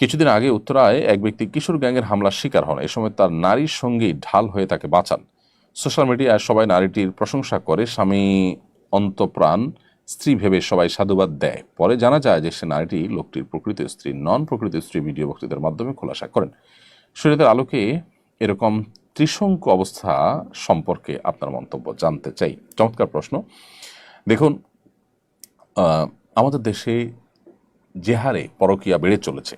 কিছুদিন আগে উত্তরায় এক ব্যক্তি কিশোর গ্যাংয়ের হামলার শিকার হন। এ সময় তার নারীর সঙ্গেই ঢাল হয়ে তাকে বাঁচান। সোশ্যাল মিডিয়ায় সবাই নারীটির প্রশংসা করে, স্বামী অন্তপ্রাণ, স্ত্রী ভেবে সবাই সাধুবাদ দেয়। পরে জানা যায় যে সে নারীটি লোকটির প্রকৃত স্ত্রী নন, প্রকৃত স্ত্রী ভিডিও বক্তৃতার মাধ্যমে খোলাসা করেন। শরীরের আলোকে এরকম ত্রিশঙ্কু অবস্থা সম্পর্কে আপনার মন্তব্য জানতে চাই। চমৎকার প্রশ্ন। দেখুন আমাদের দেশে যে হারে পরকীয়া বেড়ে চলেছে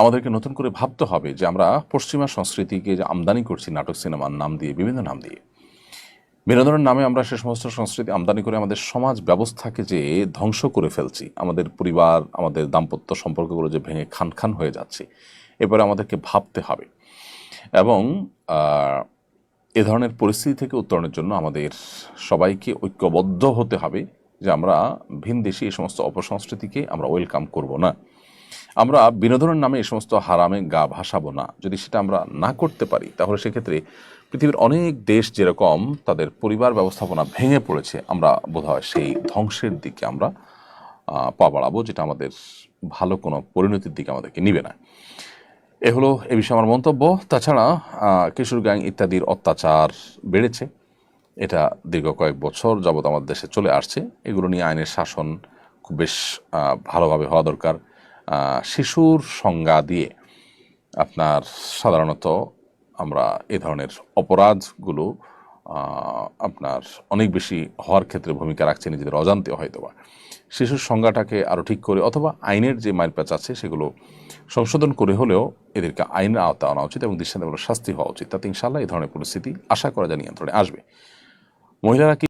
আমাদেরকে নতুন করে ভাবতে হবে যে আমরা পশ্চিমা সংস্কৃতিকে যে আমদানি করছি নাটক, সিনেমার নাম দিয়ে, বিভিন্ন নাম দিয়ে। বিনোদনের নামে আমরা সে সমস্ত সংস্কৃতি আমদানি করে আমাদের সমাজ ব্যবস্থাকে যে ধ্বংস করে ফেলছি, আমাদের পরিবার, আমাদের দাম্পত্য সম্পর্কগুলো যে ভেঙে খান খান হয়ে যাচ্ছে, এবারে আমাদেরকে ভাবতে হবে। এবং এ ধরনের পরিস্থিতি থেকে উত্তরণের জন্য আমাদের সবাইকে ঐক্যবদ্ধ হতে হবে যে আমরা ভিন ভিনদেশি এই সমস্ত অপসংস্কৃতিকে আমরা ওয়েলকাম করব না। আমরা বিনোদনের নামে এই সমস্ত হারামে গা ভাসাবো না। যদি সেটা আমরা না করতে পারি, তাহলে সেক্ষেত্রে পৃথিবীর অনেক দেশ যেরকম তাদের পরিবার ব্যবস্থাপনা ভেঙে পড়েছে, আমরা বোধহয় সেই ধ্বংসের দিকে আমরা পা বাড়াবো, যেটা আমাদের ভালো কোনো পরিণতির দিকে আমাদেরকে নিবে না। এ হলো এ বিষয়ে আমার মন্তব্য। তাছাড়া কিশোর গ্যাং ইত্যাদির অত্যাচার বেড়েছে। এটা দীর্ঘ কয়েক বছর যাবৎ আমাদের দেশে চলে আসছে। এগুলো নিয়ে আইনের শাসন খুব বেশ ভালোভাবে হওয়া দরকার। শিশুর সংজ্ঞা দিয়ে আপনার সাধারণত আমরা এ ধরনের অপরাধগুলো আপনার অনেক বেশি হওয়ার ক্ষেত্রে ভূমিকা রাখছে নিজেদের অজান্তে হয়তো বা শিশুর সংজ্ঞাটাকে আরও ঠিক করে অথবা আইনের যে মাইলপ্যাচ আছে সেগুলো সংশোধন করে হলেও এদেরকে আইনের আওতা আনা উচিত এবং দৃষ্টান্তমূলক শাস্তি হওয়া উচিত। তাতে ইনশাল্লাহ এই ধরনের পরিস্থিতি আশা করা যায় নিয়ন্ত্রণে আসবে। মহিলারা কি